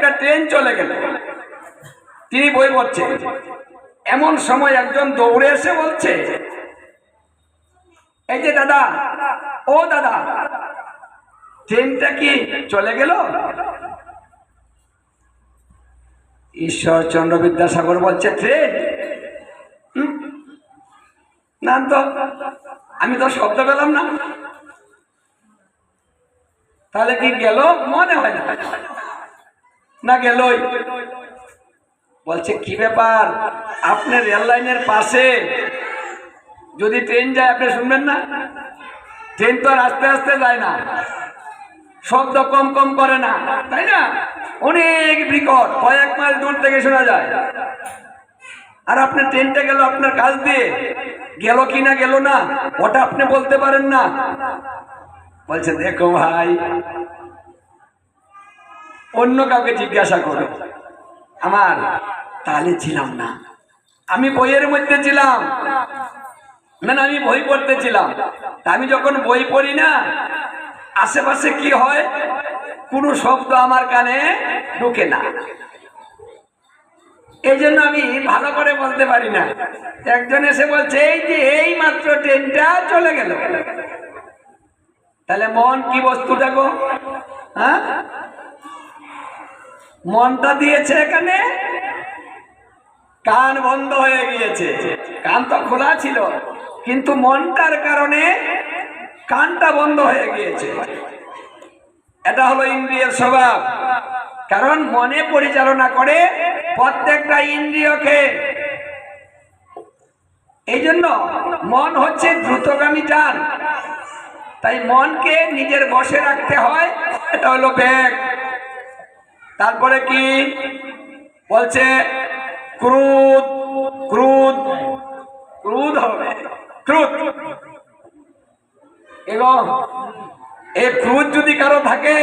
একটা ট্রেন চলে গেল। তিনি বই পড়ছেন এমন সময় একজন দৌড়ে এসে বলছে, এই যে দাদা, ও দাদা, ট্রেনটা কি চলে গেল? ঈশ্বরচন্দ্র বিদ্যাসাগর বলছে, ট্রেন? না তো, আমি তো শব্দ পেলাম না। তাহলে কি গেল? মনে হয় না। না গেলই। বলছে, কি ব্যাপার? আপনি রেল লাইনের পাশে যদি ট্রেন যায়, আপনি শুনবেন না? ট্রেন তো আর আস্তে আস্তে যায় না। শব্দ কম কম করে না, তাই না? অনেক বিকট, কয়েক মাইল দূর থেকে শোনা যায়। আর আপনার ট্রেনটা গেল আপনার কাজ দিয়ে। গেল কি না, গেল না, ওটা আপনি বলতে পারেন না। বলছে, দেখো ভাই অন্য কাউকে জিজ্ঞাসা করো। আমার তাহলে ছিলাম না। আমি বইয়ের মধ্যে ছিলাম। মানে আমি বই পড়তেছিলাম তা আমি যখন বই পড়ি না, আশেপাশে কি হয়? কোনো শব্দ আমার কানে ঢুকে না। এই জন্য আমি ভালো করে বলতে পারি না। একজন এসে বলছে, এই যে, এই মাত্র ট্রেনটা চলে গেল। তাহলে মন কি বস্তু দেখো হ্যাঁ? মনটা দিয়েছে এখানে? কান বন্ধ হয়ে গিয়েছে। কান তো খোলা ছিল, কিন্তু মনটার কারণে কানটা বন্ধ হয়ে গিয়েছে। এটা হলো ইন্দ্রিয়ের স্বভাব। কারণ মনে পরিচালনা করে প্রত্যেকটা ইন্দ্রিয়কে। এই জন্য মন হচ্ছে দ্রুতগামী টান তাই মনকে নিজের বসে রাখতে হয়, এটা হলো ব্যাগ। তারপরে কি? বলছে, ক্রুদ ক্রুদ ক্রুদ হবে। ক্রুদ। এবং এই ক্রুদ যদি কারও থাকে,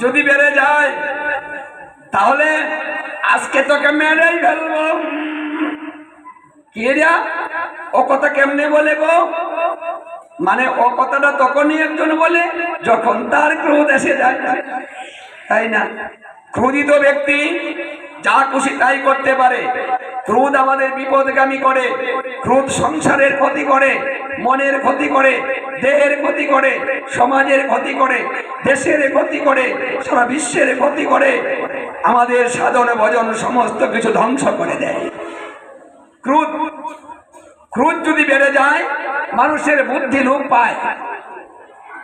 যদি বেড়ে যায়, তাহলে আজকে তোকে মেরেই ফেলব। কি ও কথা কেমনে বলে গো? মানে ও কথাটা তখনই একজন বলে যখন তার ক্রোধ এসে যায়। তাই না? ক্রোধিত ব্যক্তি যা খুশি তাই করতে পারে। ক্রোধ আমাদের বিপদগামী করে, ক্রোধ সংসারের ক্ষতি করে, মনের ক্ষতি করে, দেহের ক্ষতি করে, সমাজের ক্ষতি করে, দেশের ক্ষতি করে, সারা বিশ্বের ক্ষতি করে, আমাদের সাধন ভজন সমস্ত কিছু ধ্বংস করে দেয়। ক্রোধ ক্রোধ যদি বেড়ে যায়, মানুষের বুদ্ধি লোপ পায়।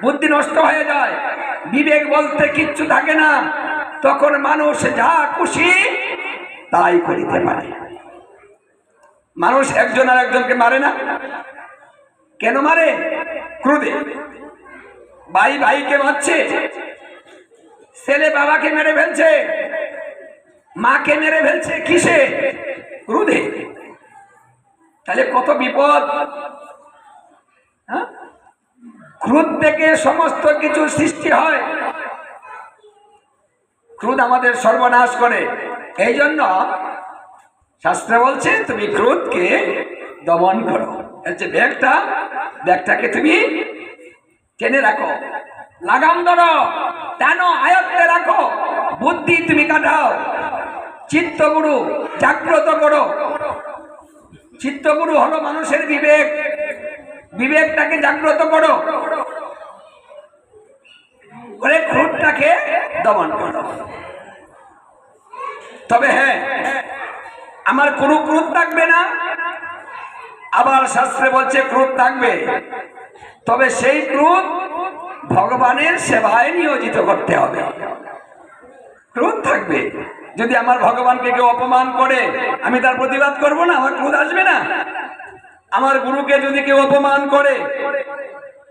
বুদ্ধি নষ্ট হয়ে যায়। বিবেক বলতে কিচ্ছু থাকে না। তখন মানুষ যা খুশি তাই করিতে পারে। মানুষ একজন আর একজনকে মারে না। কেন মারে? ক্রোধে। ভাই ভাইকে মারছে। ছেলে বাবাকে মেরে ফেলছে। মাকে মেরে ফেলছে কিসে? ক্রোধে। তাহলে কত বিপদ? হ্যাঁ? ক্রোধ থেকে সমস্ত কিছু সৃষ্টি হয়। ক্রোধ আমাদের সর্বনাশ করে। এই জন্য শাস্ত্রে বলছে, তুমি ক্রোধকে দমন করো। হচ্ছে ব্যাগটা। ব্যাগটাকে তুমি টেনে রাখো। লাগাম ধরো। টানো, আয়ত্তে রাখো। বুদ্ধি তুমি কাটাও। চিত্ত চিত্তগুরু, জাগ্রত করো। চিত্তগুরু হলো মানুষের বিবেক। বিবেকটাকে জাগ্রত করো। করে ক্রোধটাকে দমন করো। তবে হ্যাঁ আমার কোনো ক্রোধ থাকবে না। আবার শাস্ত্রে বলছে ক্রোধ থাকবে। তবে সেই ক্রোধ ভগবানের সেবায় নিয়োজিত করতে হবে। ক্রোধ থাকবে। যদি আমার ভগবানকে কেউ অপমান করে, আমি তার প্রতিবাদ করব না? আমার ক্রোধ আসবে না? আমার গুরুকে যদি কেউ অপমান করে,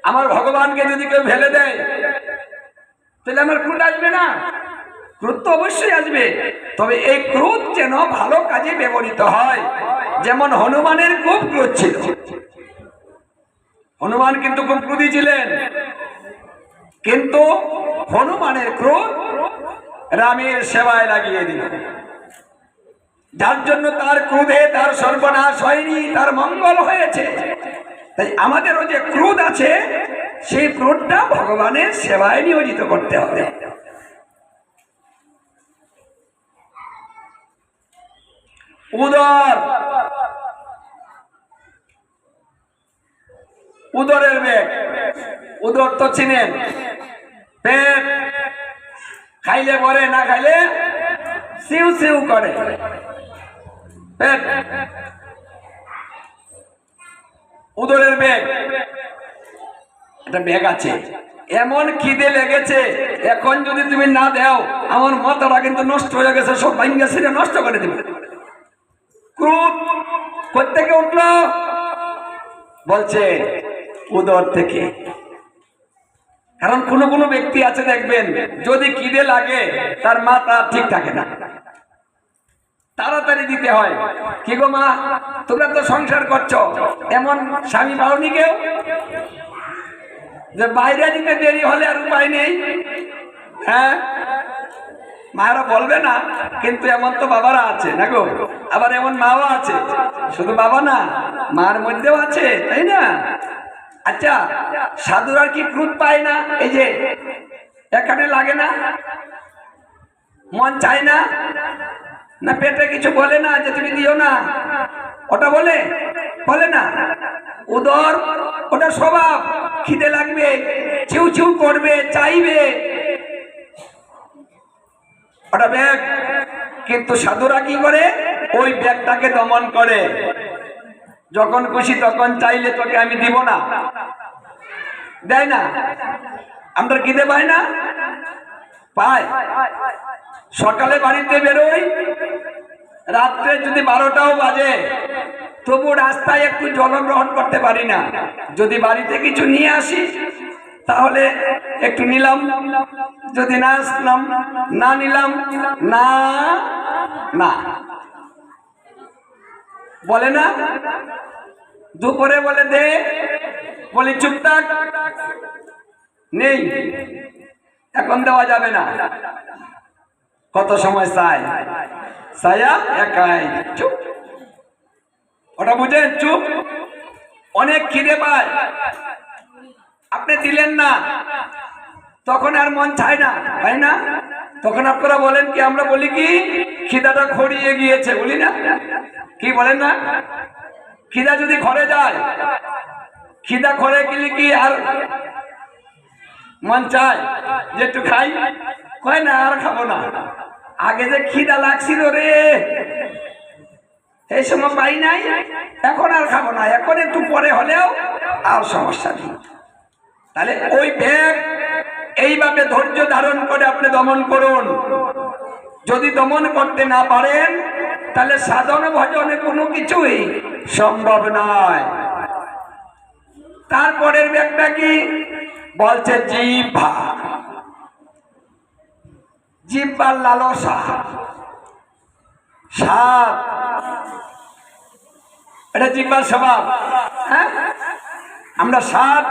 আমার ভগবানকে যদি কেউ ফেলে দেয়, তাহলে আমার ক্রোধ আসবে না? ক্রোধ তো অবশ্যই আসবে। তবে এই ক্রোধ যেন ভালো কাজে ব্যবহৃত হয়। যেমন হনুমানের খুব ক্রোধ ছিল। হনুমান কিন্তু খুব ক্রোধী ছিলেন। কিন্তু হনুমানের ক্রোধ রামের সেবায় লাগিয়ে দিল। যার জন্য তার ক্রোধে তার সর্বনাশ হয়নি, তার মঙ্গল হয়েছে। তাই আমাদেরও যে ক্রোধ আছে, সেই ক্রোধটা ভগবানের সেবায় নিয়োজিত করতে হবে। উদর। উদরের বেগ। উদর তো চিনেন। পেট খাইলে পরে না খাইলে সিউ সিউ করে। উদরের বেগ। একটা ব্যাগ আছে। এমন খিদে লেগেছে, এখন যদি তুমি না দেও, আমার মাথাটা কিন্তু নষ্ট হয়ে গেছে, সব ভাঙ্গা ছিঁড়ে নষ্ট করে দেবে। ক্রুদ কোথেকে উঠল? বলছে, উদর থেকে। কারণ কোনো কোনো ব্যক্তি আছে, দেখবেন, যদি খিদে লাগে, তার মাথা ঠিক থাকে না। তাড়াতাড়ি দিতে হয়। কি গো মা, তোমরা তো সংসার করছ। এমন স্বামী পাওনি কেউ? যে বাইরে দিতে দেরি হলে আর উপায় নেই। হ্যাঁ? মায়েরা বলবে না, কিন্তু এমন তো বাবারা আছে, না গো? আবার এমন মাও আছে। শুধু বাবা না, মার মধ্যেও আছে, তাই না? আচ্ছা সাধুর কি ক্রুদ পায় না? এই যে, এখানে লাগে না? মন চায় না? না, পেটে কিছু বলে না যে তুমি দিও না? ওটা বলে? বলে না। উদর, ওটা স্বভাব। খিদে লাগবে চিউ চিউ করবে, চাইবে। ওটা ব্যাগ। কিন্তু সাধুরা কি করে? ওই ব্যাগটাকে দমন করে। যখন খুশি তখন চাইলে তোকে আমি দিব না। দেয় না? আমরা খিদে পাই না? পায় সকালে বাড়িতে বেরোই, রাত্রে যদি বারোটাও বাজে, তবু রাস্তায় একটু জলগ্রহণ করতে পারি না। যদি বাড়িতে কিছু নিয়ে আসি, তাহলে একটু নিলাম। যদি না আসলাম, না নিলাম, না না। বলে না? দুপুরে বলে দে। বলি, চুপ থাক। নেই। এখন দেওয়া যাবে না। কত সময় চাই সায়া, একাই। চুপ। ওটা বুঝেন, চুপ। অনেক খিদে পায়। আপনি দিলেন না। তখন আর মন চায় না তাই না? তখন আপনারা বলেন কি, আমরা বলি কি, খিদাটা খড়িয়ে গিয়েছে, বলি না? কি বলেন না? খিদা যদি ঘরে যায়, খিদা ঘরে গেলে কি আর মন চায় যে একটু খাই? কয় না, আর খাব না। আগে যে খিদা লাগছিল রে, এই সময় পাই নাই, এখন আর খাব না। এখন একটু পরে হলেও আর সমস্যা নেই। তাহলে ওই ব্যাগ, এইভাবে ধৈর্য ধারণ করে আপনি দমন করুন। যদি দমন করতে না পারেন তাহলে সাধন ভজনে কোনো কিছুই সম্ভব নয়। তারপরের ব্যাগটা কি? বলছে জিভা জিব্বার লালসা। সাপ। এটা জিব্বার স্বভাব। হ্যাঁ? আমরা সাপ।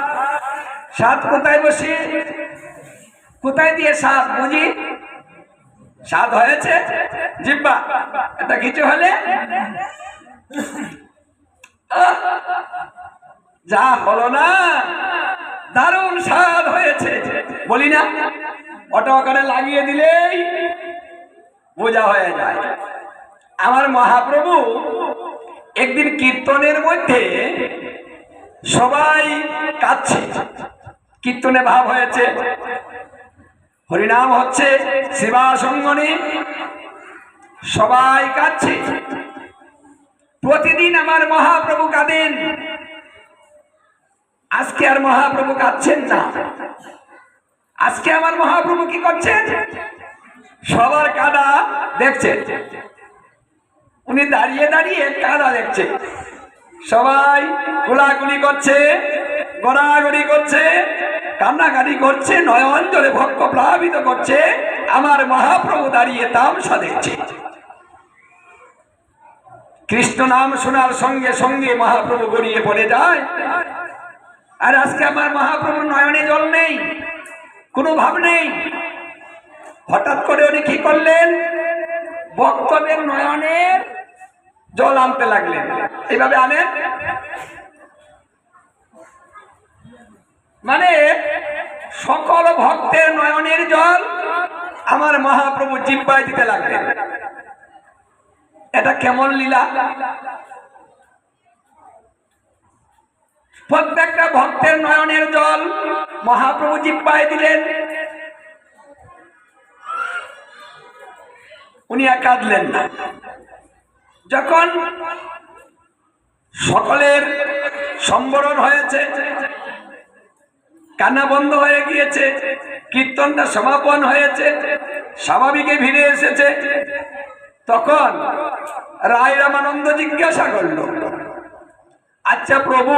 সাত কোথায় বসি? কোথায় দিয়ে সাত বুঝি? সাত হয়েছে? জিব্বা এটা কিছু হলে? যা হলো না। দারুণ স্বাদ হয়েছে। বলি না ওটা ওখানে লাগিয়ে দিলেই বোঝা হয়ে যায়। আমার মহাপ্রভু একদিন কীর্তনের মধ্যে সবাই কাঁদছে। কীর্তনে ভাব হয়েছে। হরিনাম হচ্ছে সেবা সঙ্গনে সবাই কাঁদছে। প্রতিদিন আমার মহাপ্রভু কাঁদেন। আজকে আর মহাপ্রভু কাঁদছেন না। আজকে আমার মহাপ্রভু কি করছেন? সবার কাদা দেখছেন। উনি দাঁড়িয়ে দাঁড়িয়ে কাদা দেখছে সবাই গোলাগুলি করছে, গড়াগড়ি করছে। কান্নাকাটি করছে নয়ন জলে ভক্ষ প্লাবিত করছে, আমার মহাপ্রভু দাঁড়িয়ে তামসা দেখছে। কৃষ্ণ নাম শোনার সঙ্গে সঙ্গে মহাপ্রভু গড়িয়ে পড়ে যায়। আর আজকে আমার মহাপ্রভুর নয়নে জল নেই, কোনো ভাব নেই। হঠাৎ করে উনি কি করলেন? ভক্তদের নয়নের জল আনতে লাগলেন। এইভাবে আনেন? মানে সকল ভক্তের নয়নের জল আমার মহাপ্রভু জিব্বায় দিতে লাগলেন। এটা কেমন লীলা? প্রত্যেকটা ভক্তের নয়নের জল মহাপ্রভু জিব্বায় দিলেন। উনি আর কাঁদলেন না। যখন সকলের সম্বরণ হয়েছে কান্না বন্ধ হয়ে গিয়েছে, কীর্তনটা সমাপন হয়েছে, স্বাভাবিকে ভিড়ে এসেছে। তখন রায় রামানন্দ জিজ্ঞাসা করল আচ্ছা প্রভু,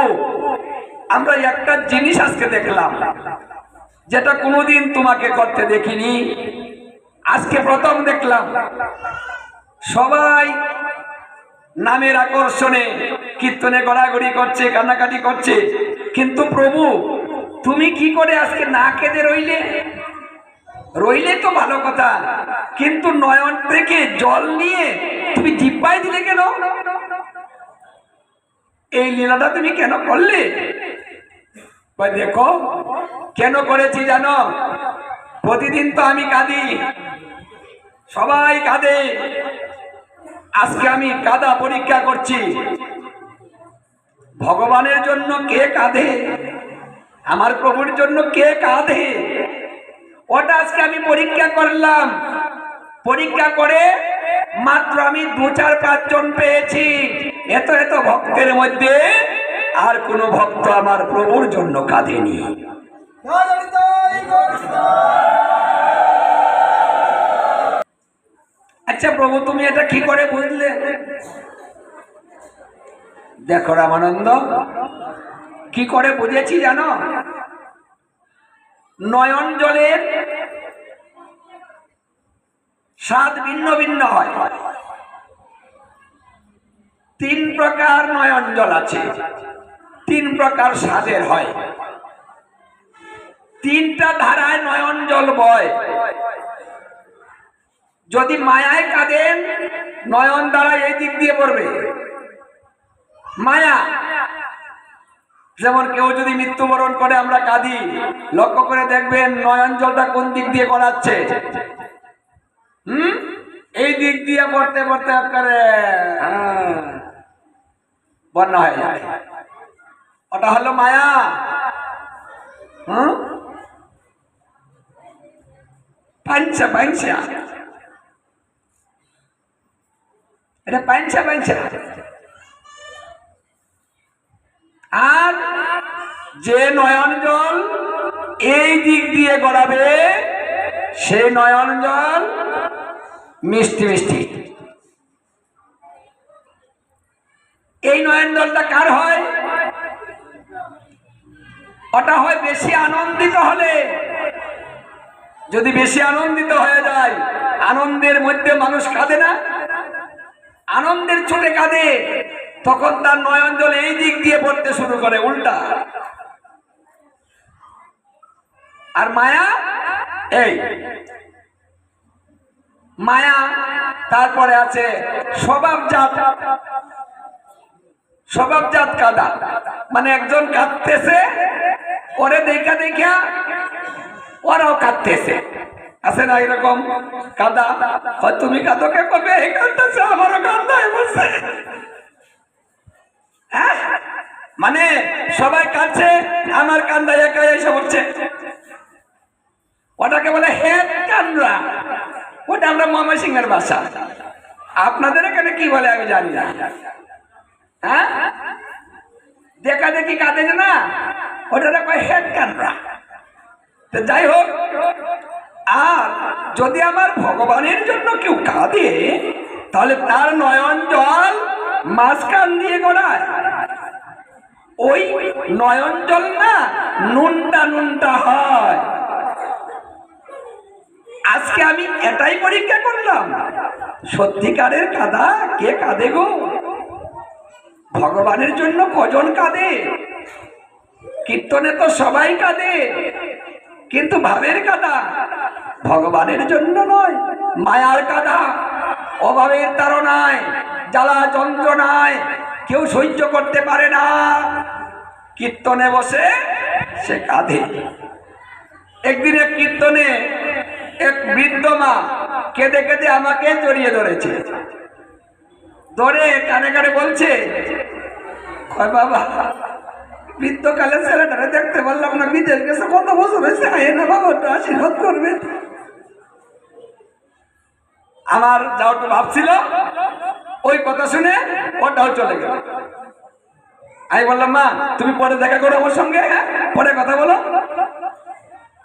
আমরা একটা জিনিস আজকে দেখলাম, যেটা কোনোদিন তোমাকে করতে দেখিনি। আজকে প্রথম দেখলাম। সবাই নামের আকর্ষণে কীর্তনে গড়াগড়ি করছে, কান্নাকাটি করছে। কিন্তু প্রভু তুমি কি করে আজকে না কেঁদে রইলে? রইলে তো ভালো কথা, কিন্তু নয়ন থেকে জল নিয়ে তুমি জিব্বাই দিলে কেন? এই লীলাটা তুমি কেন করলে? দেখো, কেন করেছি জানো? প্রতিদিন তো আমি কাঁদি। সবাই কাঁদে। আজকে আমি কাদা পরীক্ষা করছি। ভগবানের জন্য কে কাঁদে? আমার প্রভুর জন্য কে কাঁধে ওটা আজকে আমি পরীক্ষা করলাম। পরীক্ষা করে মাত্র আমি দু, চার পাঁচজন পেয়েছি। এত এত ভক্তের মধ্যে আর কোনো ভক্ত আমার প্রভুর জন্য কাঁদেনি। আচ্ছা প্রভু, তুমি এটা কি করে বুঝলে? দেখো রামানন্দ কি করে বুঝেছি জানো? নয়ন জলের স্বাদ ভিন্ন ভিন্ন হয়। তিন প্রকার নয়ন জল আছে। তিন প্রকার স্বাদের হয়। তিনটা ধারায় নয়ন জল বয়। যদি মায়ায় কাঁদেন, নয়ন দ্বারা এই দিক দিয়ে পড়বে। মায়া যেমন কেউ যদি মৃত্যুবরণ করে, আমরা কাঁদি। লক্ষ্য করে দেখবেন নয়ন জলটা কোন দিক দিয়ে গড়াচ্ছে? হুম? এই দিক দিয়ে পড়তে পড়তে করে বন্যা হয়ে যায়। ওটা হলো মায়া। হুম? পাঞ্চা পাঞ্চা এটা পাঞ্চা পাঞ্চা আর যে নয়ন জল এই দিক দিয়ে গড়াবে, সে নয়ন জল মিষ্টি মিষ্টি। এই নয়ন জলটা কার হয়? ওটা হয় বেশি আনন্দিত হলে। যদি বেশি আনন্দিত হয়ে যায়, আনন্দের মধ্যে মানুষ কাঁদে না? আনন্দের ছোটে কাঁদে। তখন তার নয়ন জল এই দিক দিয়ে পড়তে শুরু করে, উল্টা। আর মায়া? এই। মায়া, তারপরে আছে স্বভাবজাত। স্বভাবজাত কাদা। মানে একজন কাঁদতেছে, ওরে দেখা দেখা, ওরাও কাঁদতেছে। আছে না এরকম কাদা? তুমি কাদকে করবে এই কাঁদতেছে, আমারও কান্দায় বসে। হ্যাঁ? মানে সবাই কাঁদছে, আমার কান্দায় একা এসে পড়ছে। ওটাকে বলে হেড কান্ডা ওটা আমরা মামা এর বাসা আপনাদের এখানে কি বলে আমি জানি না। হ্যাঁ? দেখা দেখি কাঁদে না ওটা কয় হেড কান্ডা তো যাই হোক, আর যদি আমার ভগবানের জন্য কেউ কাঁদে তাহলে তার নয়ন জল মাঝখান দিয়ে গড়ায়। ওই নয়ন জল না নুনটা নুনটা হয়। আজকে আমি এটাই পরীক্ষা করলাম। সত্যিকারের কাদা কে কাঁদে গো? ভগবানের জন্য কজন কাঁদে? কীর্তনে তো সবাই কাঁদে। কিন্তু ভাবের কাদা ভগবানের জন্য নয়, মায়ার কাদা। অভাবের তাড়নায়, জ্বালা যন্ত্রণায় কেউ সহ্য করতে পারে না। কীর্তনে বসে সে কাঁধে একদিন এক কীর্তনে এক বৃদ্ধ মা কেঁদে কেঁদে আমাকে জড়িয়ে ধরেছে। ধরে কানে কানে বলছে বাবা, বৃদ্ধকালে ছেলেটারে দেখতে পারলাম না, বিদেশ গেছে, কত বছর হয়েছে, আয় না বাবা, একটু আশীর্বাদ করবে। আমার যাও একটু ভাবছিল, ওই কথা শুনে ওটাও চলে গেল। আমি বললাম, মা, তুমি পরে দেখা করো আমার সঙ্গে হ্যাঁ? পরে কথা বলো।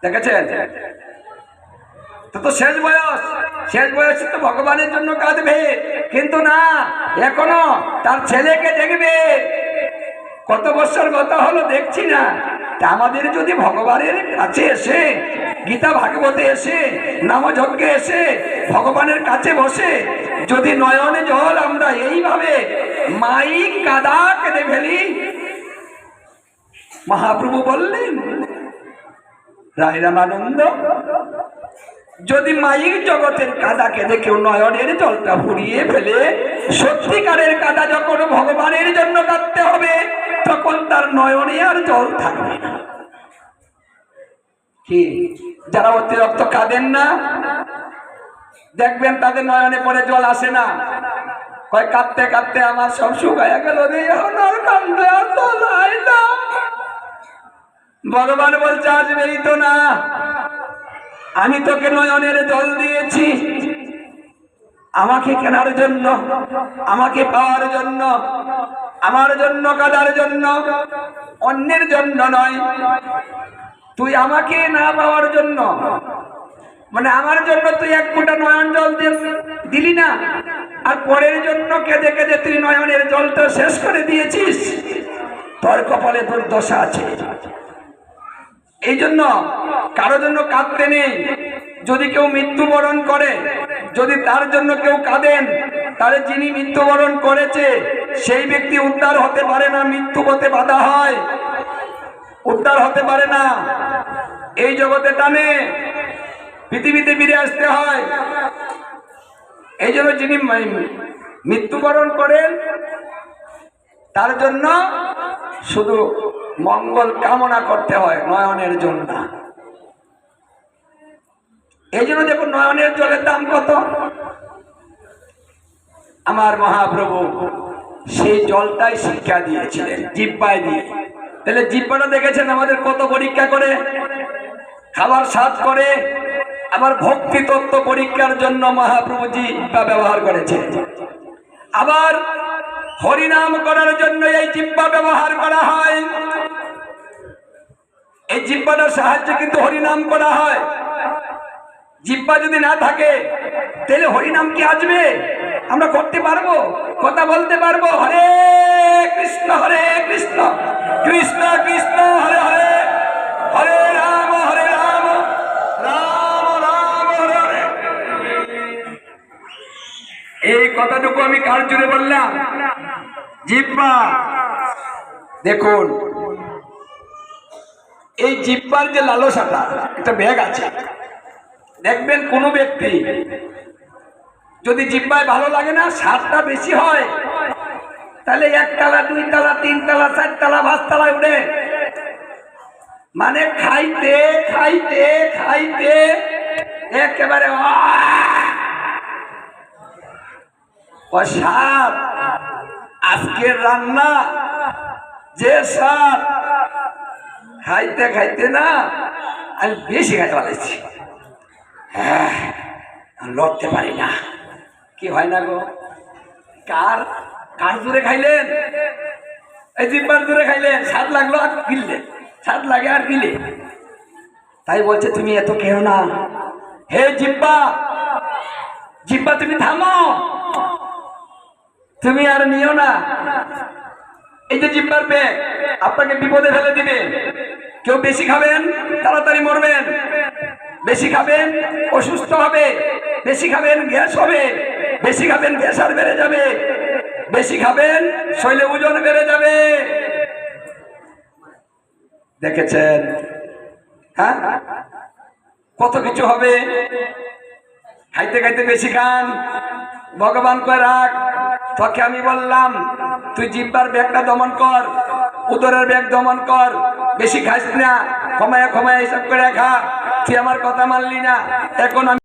দেখেছেন? তো তো শেষ বয়স, শেষ বয়সে তো ভগবানের জন্য কাঁদবে, কিন্তু না, এখনও তার ছেলেকে দেখবে। কত বছর গত হলো দেখছি না। আমাদের যদি ভগবানের কাছে এসে, গীতা ভাগবতে এসে, নামযজ্ঞে এসে, ভগবানের কাছে বসে, যদি নয়নে জল আমরা এইভাবে মাইক কাদা কেঁদে ফেলি? মহাপ্রভু বললেন, রায় রামানন্দ, যদি মাইক জগতের কাদা কেঁদে কেউ নয়নের জলটা ফুরিয়ে ফেলে, সত্যিকারের কাদা যখন ভগবানের জন্য কাঁদতে হবে তখন তার নয়নে আর জল থাকবে না। কি? যারা অতিরিক্ত কাঁদেন না, দেখবেন তাদের নয়নে পরে জল আসে না। কয়, কাঁদতে কাঁদতে আমার সব শুকাইয়া গেল ভগবান বলছে আসবেই তো না। আমি তোকে নয়নের জল দিয়েছি। আমাকে কেনার জন্য, আমাকে পাওয়ার জন্য। আমার জন্য, কাদার জন্য, অন্যের জন্য নয়। তুই আমাকে না পাওয়ার জন্য মানে আমার জন্য তুই এক ফুটা নয়ন জল দিলি না, আর পরের জন্য কেঁদে কেঁদে তুই নয়নের জলটা শেষ করে দিয়েছিস, তোর কপালে দুর্দশা আছে। এই জন্য কারও জন্য কাঁদতে নেই। যদি কেউ মৃত্যুবরণ করে যদি তার জন্য কেউ কাঁদেন, তাহলে যিনি মৃত্যুবরণ করেছে, সেই ব্যক্তি উদ্ধার হতে পারে না, মৃত্যু হতে বাধা হয়। উদ্ধার হতে পারে না। এই জগতে টানে, পৃথিবীতে ফিরে আসতে হয়। এই জন্য যিনি মৃত্যুবরণ করেন, তার জন্য শুধু মঙ্গল কামনা করতে হয়, নয়নের জন্য। এই জন্য দেখুন নয়নের জলের দাম কত? আমার মহাপ্রভু, সেই জলটাই শিক্ষা দিয়েছিলেন, জিব্বায় দিয়ে। তাহলে জিব্বাটা দেখেছেন আমাদের কত পরীক্ষা করে? খাবার স্বাদ করে, আবার ভক্তি তত্ত্ব পরীক্ষার জন্য মহাপ্রভু জিব্বা ব্যবহার করেছে। আবার হরিনাম করার জন্য এই জিব্বা ব্যবহার করা হয়। এই জিব্বাটার সাহায্যে কিন্তু হরিনাম করা হয়। জিব্বা যদি না থাকে, তাহলে হরিনাম কি আসবে? আমরা করতে পারব? কথা বলতে পারব? হরে কৃষ্ণ হরে কৃষ্ণ। কৃষ্ণ কৃষ্ণ, হরে হরে। হরে রাম হরে রাম। রাম রাম, হরে হরে। এই কথাটুকু আমি কার জুড়ে বললাম? জিব্বা। দেখুন, এই জিব্বার যে লালসাটা, একটা ব্যাগ আছে। দেখবেন কোনো ব্যক্তি যদি জিব্বায় ভালো লাগে না, স্বাদটা বেশি হয়, তাহলে একতলা দুই তালা তিন তলা চার তলা উঠে। মানে খাইতে খাইতে খাইতে একেবারে স্বাদ, আজকের রান্না যে স্বাদ, খাইতে খাইতে না, আমি বেশি খাইতে পারছি। হ্যাঁ লড়তে পারি না। কি হয় না গো? কার? কার জুড়ে খাইলেন? এই জিব্বার জুড়ে খাইলেন, স্বাদ লাগল আর গিললেন স্বাদ লাগে আর গিলে। তাই বলছে, তুমি এত কেউ না। হে জিব্বা জিব্বা, তুমি থামো। তুমি আর নিও না। এই যে জিব্বার ব্যাগ আপনাকে বিপদে ফেলে দিবে। কেউ বেশি খাবেন, তাড়াতাড়ি মরবেন। বেশি খাবেন, অসুস্থ হবে, বেশি খাবেন, গ্যাস হবে, বেশি খাবেন প্রেশার বেড়ে যাবে। বেশি খাবেন শৈলে ওজন বেড়ে যাবে। দেখেছেন? হ্যাঁ? কত কিছু হবে? খাইতে খাইতে বেশি খান। ভগবান কয় রাখ তোকে আমি বললাম, তুই জিব্বার ব্যাগটা দমন কর, উদরের ব্যাগ দমন কর, বেশি খাস না ক্ষমায় ক্ষমায় হিসাব করে খা। তুই আমার কথা মানলি না, এখন আমি